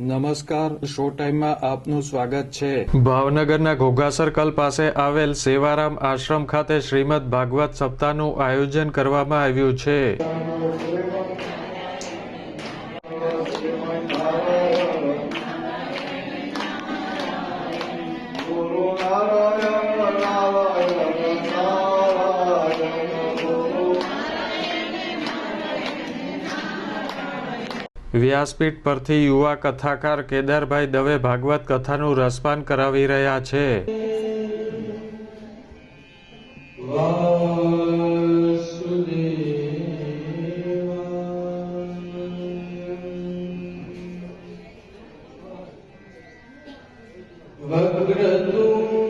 નમસ્કાર શો ટાઈમમાં આપનું સ્વાગત છે. ભાવનગરના ઘોઘા સર્કલ પાસે આવેલ સેવારામ આશ્રમ ખાતે શ્રીમદ ભાગવત સપ્તાહનું આયોજન કરવામાં આવ્યું છે. વ્યાસપીઠ પરથી યુવા કથાકાર કેદારભાઈ દવે ભાગવત કથાનું રસપાન કરાવી રહ્યા છે. વક્રતુંડ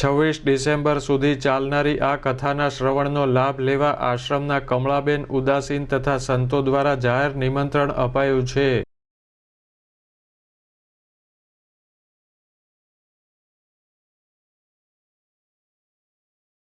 છવ્વીસ ડિસેમ્બર સુધી ચાલનારી આ કથાના શ્રવણનો લાભ લેવા આશ્રમના કમળાબેન ઉદાસીન તથા સંતો દ્વારા જાહેર નિમંત્રણ અપાયું છે.